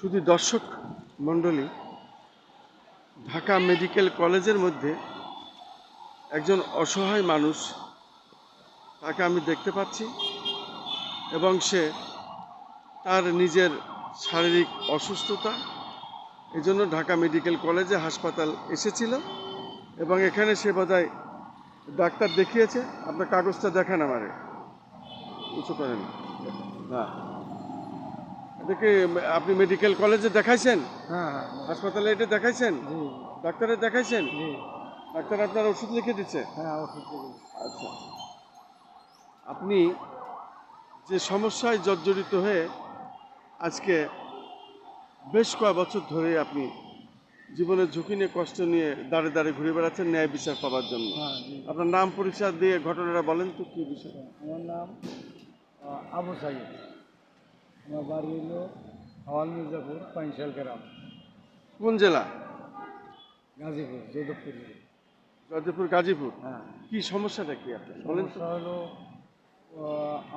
শুধু দর্শক মণ্ডলী ঢাকা মেডিকেল কলেজের মধ্যে একজন অসহায় মানুষ তাকে আমি দেখতে পাচ্ছি এবং সে তার নিজের শারীরিক অসুস্থতা, এজন্য ঢাকা মেডিকেল কলেজে হাসপাতাল এসেছিল এবং এখানে সে বোধহয় ডাক্তার দেখিয়েছে। আপনার কাগজটা দেখান আমারে। উঁচু করেন। হ্যাঁ এটাকে আপনি মেডিকেল কলেজে দেখাইছেন? হ্যাঁ হ্যাঁ। হাসপাতালে এটা দেখাইছেন? ডাক্তারে দেখাইছেন? ডাক্তার আপনার ওষুধ লিখে দিচ্ছে? হ্যাঁ ওষুধ আচ্ছা। আপনি যে সমস্যায় জর্জরিত হয়ে আজকে বেশ কয়েক বছর ধরে আপনি জীবনের ঝুঁকি নিয়ে কষ্ট নিয়ে দাঁড়ে দাঁড়িয়ে ঘুরে বেড়াচ্ছেন ন্যায় বিচার পাওয়ার জন্য। হ্যাঁ আপনার নাম পরিচয় দিয়ে ঘটনাটা বলেন তো কি বিষয়? আমার নাম আবু সাইদ আমার বাড়ি হলো হাওয়াল মির্জাপুর পাইনশাল গ্রাম। কোন জেলা? গাজীপুর যোধপুর গাজীপুর গাজীপুর? হ্যাঁ। কি সমস্যাটা কি আপনার? সমস্যা হলো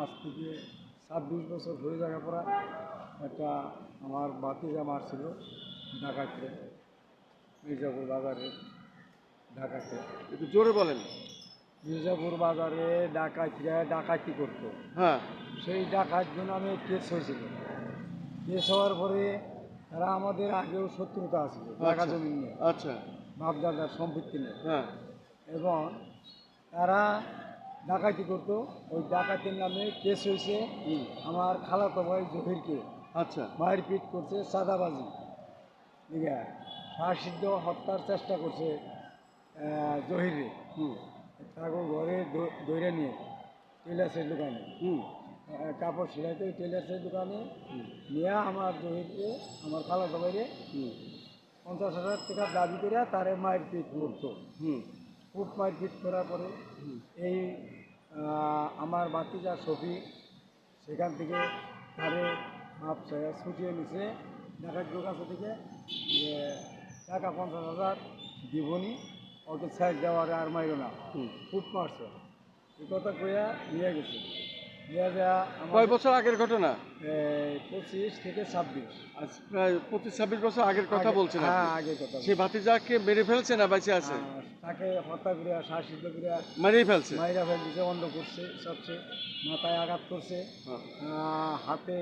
আজ থেকে ছাব্বিশ বছর হয়ে যাওয়ার পর একটা আমার বাতিজা মারছিল ডাকাতে মির্জাপুর বাজারে ডাকাতে একটু জোরে বলেন। মির্জাপুর বাজারে ডাকাতিরা ডাকাতি করতো। হ্যাঁ। সেই ডাকাত জন্য আমি কেস হয়েছিল। কেস হওয়ার পরে তারা আমাদের আগেও শত্রুতা আছিল টাকা আচ্ছা। জমি নিয়ে। আচ্ছা। বাপদাদার সম্পত্তি নিয়ে। হ্যাঁ। এবং তারা ডাকাতি করতো। ওই ডাকাতির নামে কেস হয়েছে আমার খালাতো ভাই জহিরকে। আচ্ছা। মায়ের পিট করছে সাদাবাজি। ঠিক আছে? সাহসিদ্ধ হত্যার চেষ্টা করছে জহিরে হুম। তাকে ঘরে ধরে নিয়ে টেলার্সের দোকানে। হুম। কাপড় সেলাইতে টেলার্সের দোকানে। নিয়ে আমার জহিরকে আমার খালাতো ভাইরে পঞ্চাশ হাজার টাকা দাবি করে তারে মায়ের পিট করতো খুব মায়ের পিট করার পরে এই আমার বাতিজা সফি সেখান থেকে তারে মাপ ছুটিয়ে নিছে। ডাকাত কাছে থেকে যে টাকা পঞ্চাশ হাজার দিবনি ওকে সাইড দেওয়ার আর মাইরো না। খুব মারছে। এই কথা কইয়া নিয়ে গেছে। কয় বছর আগের ঘটনা? পঁচিশ থেকে ছাব্বিশ। প্রায় পঁচিশ ছাব্বিশ বছর আগের কথা বলছেন হ্যাঁ সে ভাতিজাকে মেরে ফেলছে না বেঁচে আছে? তাকে হত্যা করিয়া শাসিত করিয়া মেরেই ফেলছে? মাইরা ফেল দিছে অন্ধ করছে সবচেয়ে মাথায় আঘাত করছে। হ্যাঁ। হাতে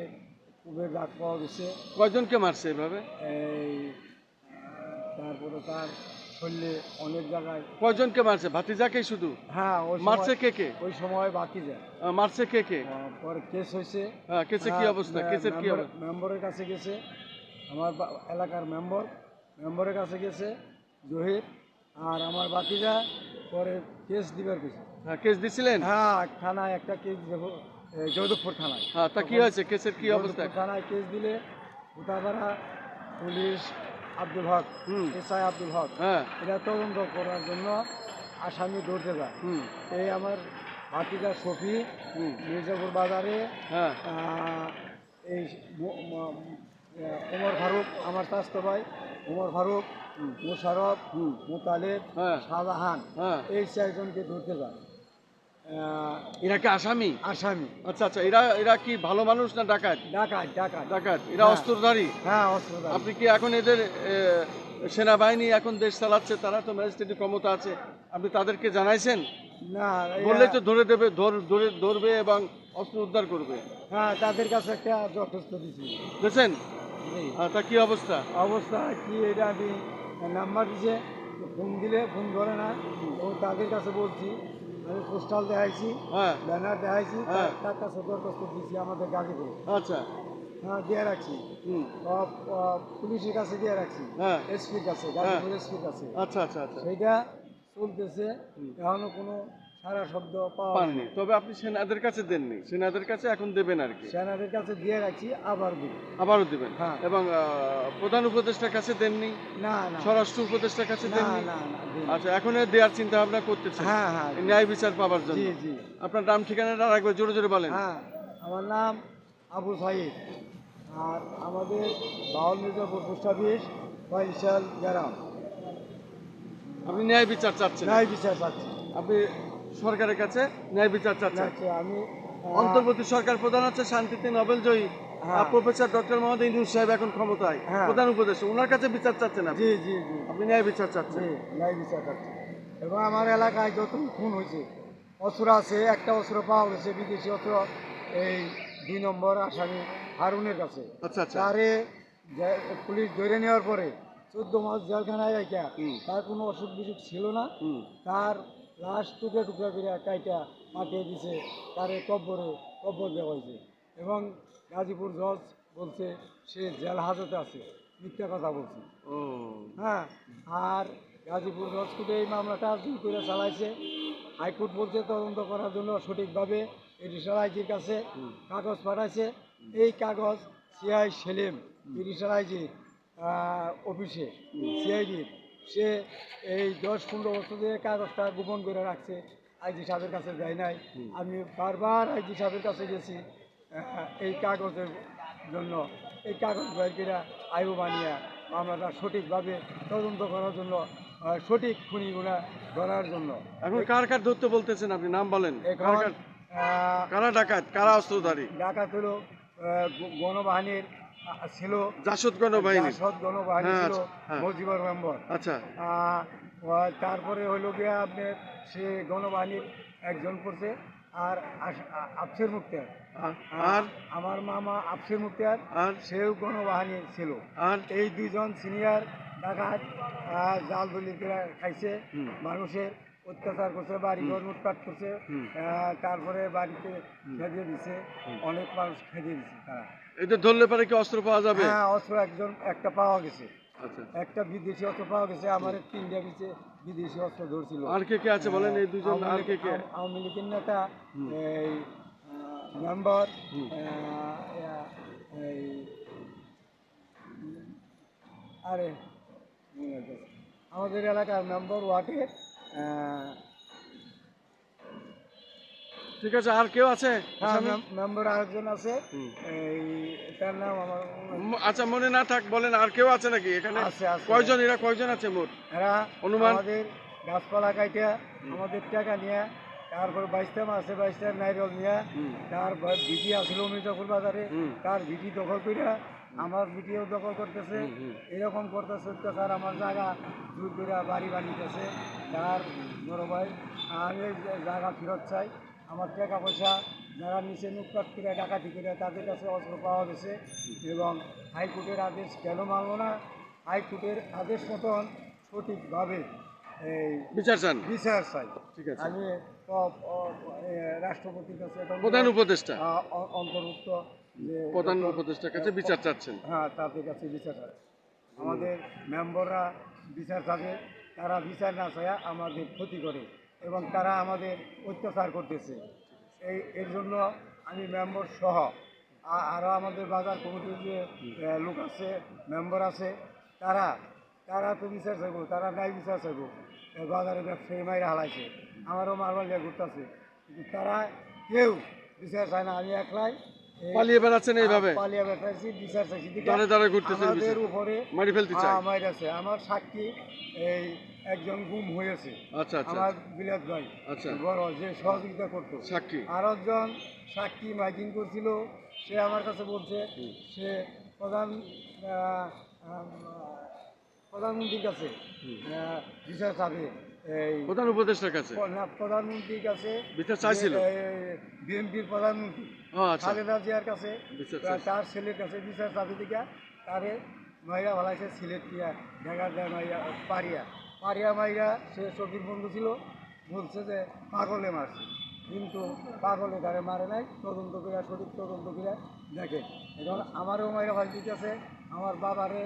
কুবের দাগ পাওয়া গেছে। কয়জনকে মারছে এভাবে? এই তারপরে তার শরীরে অনেক জায়গায় কয়জনকে মারছে? ভাতিজাকেই শুধু? হ্যাঁ ওই সময়- মারছে কে কে? ওই সময় বাকি যায় আহ, মারছে কে কে? আহ, পরে কেস হয়েছে। হ্যাঁ কেসে কি অবস্থা? কেসের কি অবস্থা? মেম্বরের কাছে গেছে। আমার বা- এলাকার মেম্বর। মেম্বরের কাছে গেছে জহির। আর আমার বাকিরা পরে কেস দিবার গেছে। হ্যাঁ কেস দিছিলেন? হ্যাঁ থানায় একটা কেস দেবো এই যৌদপুর থানায়। হ্যাঁ তা কি হয়েছে? কেসের কি অবস্থা? থানায় কেস দিলে উঠাপাড়া পুলিশ আব্দুল হক হুম। এসআই আব্দুল হক। হ্যাঁ। এটা তদন্ত করার জন্য আসামি ধরতে যায়। এই আমার ভাতিজা শফি মির্জাপুর বাজারে হ্যাঁ। এই ওমর ফারুক আমার স্বাস্থ্য ভাই ওমর ফারুক। মোশারফ মোতালেব হ্যাঁ। শাহজাহান হ্যাঁ। এই চারজনকে ধরতে যায়। এরা কি আসামি? আসামি। আচ্ছা আচ্ছা এরা এরা কি ভালো মানুষ না ডাকাত? ডাকাত ডাকাত। ডাকাত এরা হ্যাঁ। অস্ত্রধারী? হ্যাঁ অস্ত্রধারী। আপনি কি এখন এদের সেনাবাহিনী এখন দেশ চালাচ্ছে? তারা তো ম্যাজিস্ট্রেটের ক্ষমতা আছে। আপনি তাদেরকে জানাইছেন? না বললেই তো ধরে দেবে ধর- ধরে ধরবে এবং অস্ত্র উদ্ধার করবে। হ্যাঁ তাদের কাছে একটা যথেষ্ট দিছি। বুঝছেন। তা কি অবস্থা? অবস্থা কি এটা আমি নাম্বার দিছে ফোন দিলে ফোন ধরে না। ও তাদের কাছে বলছি আমি পোস্টাল দেখাইছি হ্যাঁ। ব্যানার দেখাইছি হ্যাঁ। কাছে দরখাস্ত দিয়েছি আমাদের গাজীপুরে। আচ্ছা। হ্যাঁ দিয়ে রাখছি। হুম। পুলিশের কাছে দিয়ে রাখছি। হ্যাঁ। এসপির কাছে গাজীপুর এসপির কাছে। আচ্ছা আচ্ছা আচ্ছা। সেইটা চলতেছে। এখনও কোনো সারা শব্দ পাননি। তবে আপনি সেনাদের কাছে দেননি। সেনাদের কাছে এখন দেবেন আর কি। সেনাদের কাছে দিয়ে রাখছি আবার দিব। আবারও দেবেন? হ্যাঁ। এবং প্রধান উপদেষ্টার কাছে দেননি? না স্বরাষ্ট্র উপদেষ্টার কাছে দেননি? আচ্ছা এখন দেওয়ার চিন্তা ভাবনা করতেছেন। হ্যাঁ হ্যাঁ ন্যায় বিচার পাওয়ার জন্য। জি জি। আপনার নাম ঠিকানাটা আরেকবার জোরে জোরে বলেন। হ্যাঁ আমার নাম আবু সাইদ। আর আমাদের বাউল মির্জাপুর পোস্ট অফিস পয়সাল গ্রাম। আপনি ন্যায় বিচার চাচ্ছেন? ন্যায় বিচার পাচ্ছি আপনি সরকারের কাছে ন্যায় বিচার চাচ্ছে। আমি অন্তর্বর্তী সরকার প্রধান হচ্ছে শান্তিতে নোবেল জয়ী হ্যাঁ। প্রফেসর ডক্টর মোহাম্মদ ইউনুস সাহেব এখন ক্ষমতায় হ্যাঁ। প্রধান উপদেষ্টা। ওনার কাছে বিচার চাচ্ছেন আপনি? জি জি জি। আপনি ন্যায় বিচার চাচ্ছেন? ন্যায় বিচার করছে এবং আমার এলাকায় যত খুন হয়েছে অস্ত্র আছে একটা অস্ত্র পাওয়া গেছে বিদেশি অস্ত্র এই দুই নম্বর আসামি হারুনের কাছে। আচ্ছা আচ্ছা। তারে পুলিশ ধরে নেওয়ার পরে চোদ্দ মাস জেলখানায় রাখা। তার কোনো অসুখ বিসুখ ছিল না। তার লাশ টুকরা টুকরা করে কাইটা পাঠিয়ে দিছে তারে কব্বরে কব্বর দেওয়া হয়েছে। এবং গাজীপুর জজ বলছে সে জেল হাজতে আছে মিথ্যা কথা বলছে। ও। হ্যাঁ আর গাজীপুর জজ কোর্টে এই মামলাটা জোর করে চালাইছে। হাইকোর্ট বলছে তদন্ত করার জন্য সঠিকভাবে এডিশনাল আইজির কাছে কাগজ পাঠাইছে। এই কাগজ সিআই সেলিম এডিশনাল আইজির অফিসে সিআইডির। সে এই দশ পনেরো বছর ধরে কাগজটা গোপন করে রাখছে আইজি সাহেবের কাছে যায় নাই। আমি বারবার আইজি সাহেবের কাছে গেছি এই কাগজের জন্য। এই কাগজ বের করে আয়ু বানিয়ে মামলাটা সঠিকভাবে তদন্ত করার জন্য সঠিক খুনিগুলা ধরার জন্য। এখন কার কার ধরতে বলতেছেন আপনি? নাম বলেন। কার ডাকাত? কারা অস্ত্রধারী? ডাকাত হলো গণবাহিনীর ছিল। জাসদ গণবাহিনী। জাসদ গণবাহিনী হ্যাঁ, ছিল হ্যাঁ। মজিবর মেম্বর আচ্ছা। আহ, তারপরে হইল গিয়া আপনার সে গণবাহিনীর একজন করছে আর আফসের মুক্তার আর- আমার মামা আফসের মুক্তার আর? সেও গণবাহিনী ছিল। আর? এই দুইজন সিনিয়র ডাকাত জাল দলিল খাইছে। মানুষের অত্যাচার করছে বাড়ি ঘর লুটপাট করছে তারপরে বাড়িতে খেদিয়ে দিছে অনেক মানুষ খেদিয়ে দিছে তারা। এদের ধরলে পরে কি অস্ত্র পাওয়া যাবে? হ্যাঁ অস্ত্র একজন একটা পাওয়া গেছে। আচ্ছা। একটা বিদেশি অস্ত্র পাওয়া গেছে আমার তিনটা বিচে বিদেশি অস্ত্র ধরছিল। আর কে কে আছে বলেন এই দুজন আর কে কে? আওয়ামী- লীগের নেতা এই মেম্বার এই আরে আমাদের এলাকার মেম্বার ওয়ার্ডের ঠিক আছে আর কেউ আছে? হ্যাঁ মেম্বার আরেকজন আছে। এই তার নাম আমার আচ্ছা মনে না থাক বলেন আর কেউ আছে নাকি এখানে? কয়জন এরা কয়জন আছে মোট? এরা অনুমান? আমাদের গাছপালা কাইটা আমাদের টাকা নিয়ে তারপর বাইশটা মাসে বাইশটা নাইরল নিয়ে তার ভিটি আসছিল মির্জাপুর বাজারে তার ভিটি দখল করে আমার ভিটিও দখল করতেছে। এরকম করতেছে অত্যাচার আমার জায়গা দূর করে বাড়ি বানিয়েছে তার বড় ভাই আমি জায়গা ফেরত চাই। আমার টাকা পয়সা যারা নিচে লুটপাট করে ডাকাতি করে তাদের কাছে অস্ত্র পাওয়া গেছে এবং হাইকোর্টের আদেশ কেন মানলো না? হাইকোর্টের আদেশ মতন সঠিকভাবে এই বিচার চান। বিচার চাই। ঠিক আছে। আমি রাষ্ট্রপতির কাছে প্রধান উপদেষ্টা। অন্তর্ভুক্ত যে প্রধান উপদেষ্টার কাছে বিচার চাচ্ছেন। হ্যাঁ তাদের কাছে বিচার আমাদের মেম্বাররা বিচার চাবে তারা বিচার না চায় আমাদের ক্ষতি করে। এবং তারা আমাদের অত্যাচার করতেছে। এই, এর জন্য আমি মেম্বর সহ আরও আমাদের বাজার কমিটির যে লোক আছে, মেম্বার আছে, তারা তারা তো বিচার চাইব, তারা নাই বিচার চাইব। বাজারে ব্যবসায়ী মাইরা হালাইছে। আমারও মারবার লিয়ে ঘুরতেছে। কিন্তু তারা কেউ বিচার চায় না। আমি একলাই পালিয়ে বেড়াচ্ছেন এইভাবে? পালিয়ে বেড়াইছি বিচার চাইছি দাঁড়ে দাঁড়ে ঘুরতেছেন আমাদের। উপরে মারি ফেলতে চাই আমার আছে। আমার সাক্ষী এই একজন গুম হয়েছে। আচ্ছা আচ্ছা আমার বিলাত ভাই। আচ্ছা। বড় যে সহযোগিতা করতো। সাক্ষী। আর একজন সাক্ষী মাইকিং করছিল। সে আমার কাছে বলছে সে প্রধান প্রধানমন্ত্রীর কাছে বিচার চাবে। প্রধান উপদেষ্টার কাছে? না, প্রধানমন্ত্রীর কাছে। বিচার চাইছিল? বিএনপির প্রধানমন্ত্রী। আচ্ছা। খালেদা জিয়ার কাছে। তার ছেলের কাছে বিচার চাবি দিকা তারে মাইরা ভালাইছে সিলেট দিয়া দেয় মাইরা পারিয়া পারিয়া মাইরা সে চকির বন্ধু ছিল। বলছে যে পাগলে মারছে। কিন্তু পাগলে তারে মারে নাই। তদন্ত করে সঠিক তদন্ত করে দেখে। এখন আমারও মাইরা ভাই দিতেছে আমার বাবারে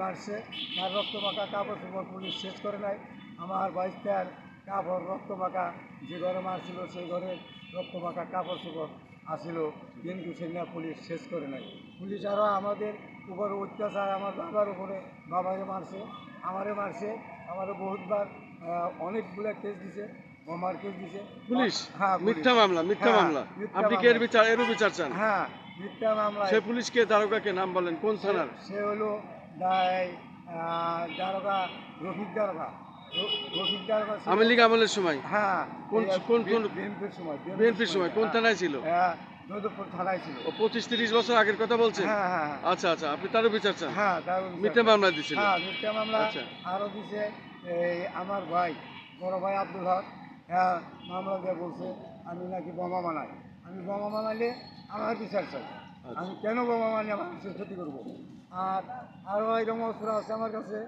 মারছে। তার রক্ত মাখা কাপড় চোপড় পুলিশ শেষ করে নাই। আমার বাইশটার কাপড় রক্ত মাখা যে ঘরে মারছিল সেই ঘরে রক্ত মাখা কাপড় চোপড় আসিল কিন্তু সেটা পুলিশ শেষ করে নাই। পুলিশ আরও আমাদের উপরে অত্যাচার আমার বাবার উপরে বাবাকে মারছে আমারে মারছে। আমারও বহুতবার অনেকগুলো কেস দিছে বোমার কেস দিছে। পুলিশ? হ্যাঁ। মিথ্যা মামলা মিথ্যা হ্যাঁ, মামলা। আপনি কি এর বিচার এরও বিচার চান? হ্যাঁ মিথ্যা মামলা। সে পুলিশকে দারোগাকে নাম বলেন কোন থানার? সে হলো দায় দারোগা রফিক দারোগা। আওয়ামী লীগ আমলের সময়? হ্যাঁ কোন- কোন- কোন- বিএনপির সময় বিএনপির সময় কোন হ্যাঁ। থানায় ছিল? হ্যাঁ, থানায় ছিল। ও পঁচিশ তিরিশ বছর আগের কথা বলছেন? হ্যাঁ হ্যাঁ আচ্ছা আচ্ছা আপনি তারও বিচার চান। হ্যাঁ মিথ্যে মামলা দিয়েছিলেন হ্যাঁ মিথ্যা মামলা আচ্ছা। আরও দিছে এই আমার ভাই বড় ভাই আব্দুল হক হ্যাঁ মামলা দিয়ে বলছে আমি নাকি বোমা বানাই। আমি বোমা বানাইলে আমার বিচার চাই। আচ্ছা। আমি কেন বোমা বানিয়ে আমার ক্ষতি করব? আর আরও এরকম অস্ত্র আছে আমার কাছে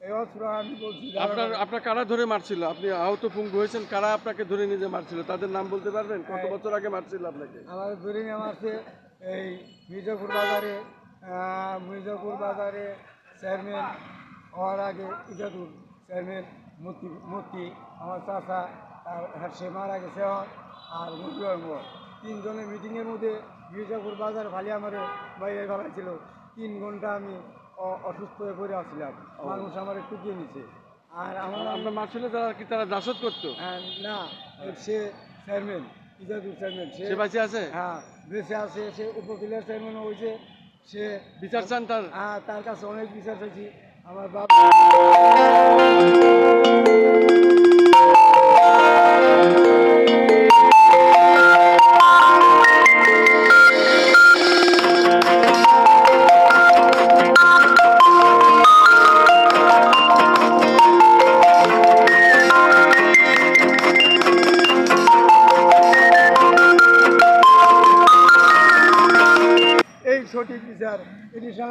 আপনার আপনার কারা ধরে মারছিল? আপনি আহত পুঙ্গু হয়েছেন কারা আপনাকে ধরে নিয়ে মারছিল? তাদের নাম বলতে পারবেন? কত বছর আগে মারছিল আপনাকে? আমার ধরে নিয়ে আসছে এই মির্জাপুর বাজারে মির্জাপুর বাজারে চেয়ারম্যান হওয়ার আগে চেয়ারম্যান মূর্তি মূর্তি আমার আর হ্যাঁ, সে মারা গেছে আর মুজিবুর তিনজনের মিটিংয়ের মধ্যে মির্জাপুর বাজার ভালি আমার বাইরে গলা ছিল। তিন ঘণ্টা আমি অসুস্থ হয়ে পড়ে আসছিলাম। মানুষ আমার একটু টুকিয়ে নিছে। আর আমার আপনার মারছিল তারা কি তারা দাসত করতো? হ্যাঁ না সে চেয়ারম্যান ইজাদুল চেয়ারম্যান সে বেঁচে আছে? হ্যাঁ বেঁচে আছে সে উপজেলার চেয়ারম্যান হয়েছে সে বিচার চান তার? হ্যাঁ তার কাছে অনেক বিচার চাইছি। আমার বাপ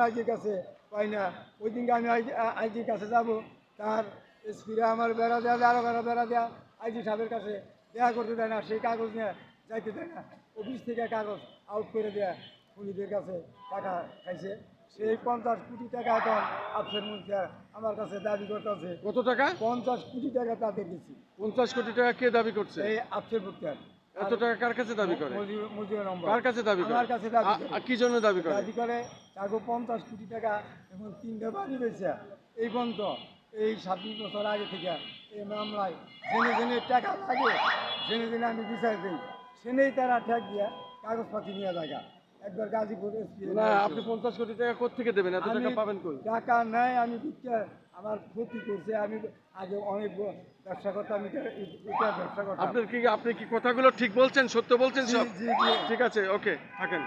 আইজির কাছে পাই না। ওই দিনকে আমি আইজির কাছে যাব। তার স্পিডে আমার বেড়া দেওয়া আরও বেড়া বেড়া দেওয়া আইজি সাহেবের কাছে দেখা করতে দেয় না সেই কাগজ নিয়ে যাইতে দেয় না। অফিস থেকে কাগজ আউট করে দেয়া পুলিশের কাছে টাকা খাইছে। সেই পঞ্চাশ কোটি টাকা এখন আফসের মধ্যে আমার কাছে দাবি করতেছে। কত টাকা? পঞ্চাশ কোটি টাকা তাদের দিচ্ছি পঞ্চাশ কোটি টাকা কে দাবি করছে? এই আফসের মুক্তার এত টাকা কার কাছে দাবি করে? মজিবুর নম্বর। কার কাছে দাবি করে? আমার কাছে দাবি করে। কি জন্য দাবি করে? দাবি করে তাকে পঞ্চাশ কোটি টাকা এবং তিনটা বাড়ি পেয়েছে এই পর্যন্ত এই সাতদিন বছর আগে থেকে এই মামলায় জেনে জেনে টাকা লাগে জেনে জেনে আমি বিচার দিই। সেনেই তারা ঠেক দিয়ে কাগজপাতি নিয়ে জায়গা। একবার গাজীপুর না আপনি পঞ্চাশ কোটি টাকা কোথেকে দেবেন? এত টাকা পাবেন কই? টাকা নাই আমি আমার ক্ষতি করছে আমি আগে অনেক ব্যবসা করতাম এটা এটা ব্যবসা করতাম। আপনার কি আপনি কি কথাগুলো ঠিক বলছেন সত্য বলছেন সব? ঠিক আছে ওকে থাকেন।